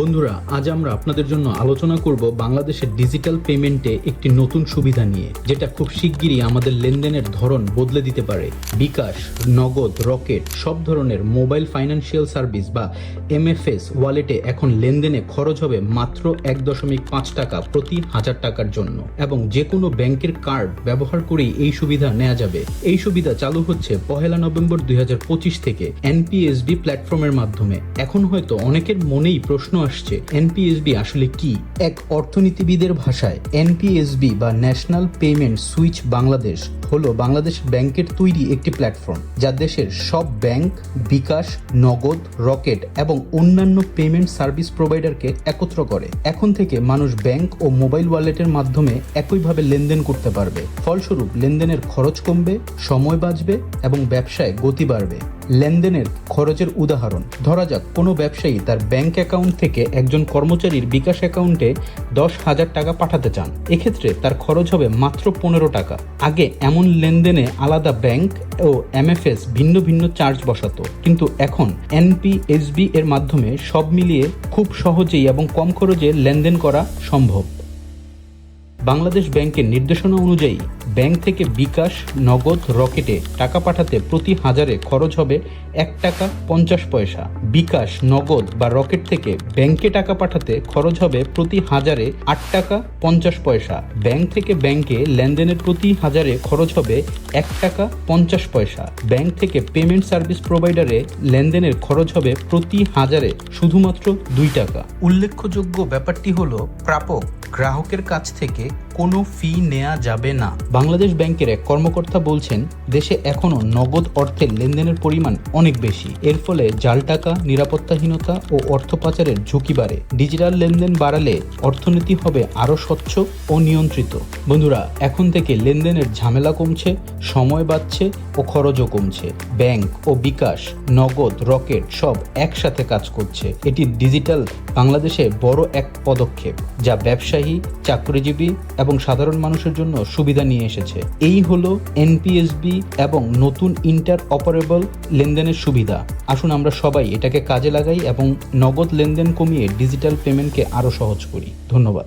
বন্ধুরা, আজ আমরা আপনাদের জন্য আলোচনা করব বাংলাদেশের ডিজিটাল পেমেন্টে একটি নতুন সুবিধা নিয়ে, যেটা খুব শিগগিরই আমাদের লেনদেনের ধরন বদলে দিতে পারে। বিকাশ, নগদ, রকেট, সব ধরনের মোবাইল ফাইন্যান্সিয়াল সার্ভিস বা এমএফএস ওয়ালেটে এখন লেনদেনে খরচ হবে মাত্র এক দশমিক পাঁচ টাকা প্রতি হাজার টাকার জন্য। এবং যে কোনো ব্যাংকের কার্ড ব্যবহার করেই এই সুবিধা নেওয়া যাবে। এই সুবিধা চালু হচ্ছে পহেলা নভেম্বর দুই হাজার পঁচিশ থেকে এনপিএসবি প্ল্যাটফর্মের মাধ্যমে। এখন হয়তো অনেকের মনেই প্রশ্ন আসছে। এনপিএসবি আসলে কি? এক অর্থনীতিবিদের ভাষায় এনপিএসবি বা ন্যাশনাল পেমেন্ট সুইচ বাংলাদেশ হলো বাংলাদেশ ব্যাংকের তৈরি একটি প্ল্যাটফর্ম যা দেশের সব ব্যাংক, বিকাশ, নগদ, রকেট এবং অন্যান্য পেমেন্ট সার্ভিস প্রোভাইডারকে একত্র করে। এখন থেকে মানুষ ব্যাংক ও মোবাইল ওয়ালেটের মাধ্যমে একইভাবে লেনদেন করতে পারবে। ফলস্বরূপ, লেনদেনের খরচ কমবে, সময় বাঁচবে এবং ব্যবসায় গতি বাড়বে। লেনদেনের খরচের উদাহরণ। ধরা যাক, কোনো ব্যবসায়ী তার ব্যাংক অ্যাকাউন্ট থেকে একজন কর্মচারীর বিকাশ অ্যাকাউন্টে দশ হাজার টাকা পাঠাতে চান। এক্ষেত্রে তার খরচ হবে মাত্র পনেরো টাকা। আগে এমন লেনদেনে আলাদা ব্যাংক ও এমএফএস ভিন্ন ভিন্ন চার্জ বসাতো। কিন্তু এখন এনপিএসবি এর মাধ্যমে সব মিলিয়ে খুব সহজেই এবং কম খরচে লেনদেন করা সম্ভব। বাংলাদেশ ব্যাংকের নির্দেশনা অনুযায়ী ব্যাংক থেকে বিকাশ, নগদ, রকেটে টাকা পাঠাতে প্রতি হাজারে খরচ হবে এক টাকা পঞ্চাশ পয়সা। বিকাশ, নগদ বা রকেট থেকে ব্যাংকে টাকা পাঠাতে খরচ হবে প্রতি হাজারে আট টাকা পঞ্চাশ পয়সা। ব্যাংক থেকে ব্যাংকে লেনদেনের প্রতি হাজারে খরচ হবে এক টাকা পঞ্চাশ পয়সা। ব্যাংক থেকে পেমেন্ট সার্ভিস প্রোভাইডারে লেনদেনের খরচ হবে প্রতি হাজারে শুধুমাত্র দুই টাকা। উল্লেখযোগ্য ব্যাপারটি হলো, প্রাপক গ্রাহকের কাছ থেকে night. কোনো ফি নেওয়া যাবে না। বাংলাদেশ ব্যাংকের এক কর্মকর্তা বলছেন, দেশে এখনও নগদ অর্থের লেনদেনের পরিমাণ অনেক বেশি। এর ফলে জাল টাকা, নিরাপত্তাহীনতা ও অর্থ পাচারের ঝুঁকি বাড়ে। ডিজিটাল লেনদেন বাড়ালে অর্থনীতি হবে আরও স্বচ্ছ ও নিয়ন্ত্রিত। বন্ধুরা, এখন থেকে লেনদেনের ঝামেলা কমছে, সময় বাড়ছে ও খরচও কমছে। ব্যাংক ও বিকাশ, নগদ, রকেট সব একসাথে কাজ করছে। এটি ডিজিটাল বাংলাদেশে বড় এক পদক্ষেপ, যা ব্যবসায়ী, চাকরিজীবী এবং সাধারণ মানুষের জন্য সুবিধা নিয়ে এসেছে। এই হলো এনপিএসবি এবং নতুন ইন্টার অপারেবল লেনদেনের সুবিধা। আসুন আমরা সবাই এটাকে কাজে লাগাই এবং নগদ লেনদেন কমিয়ে ডিজিটাল পেমেন্টকে আরও সহজ করি। ধন্যবাদ।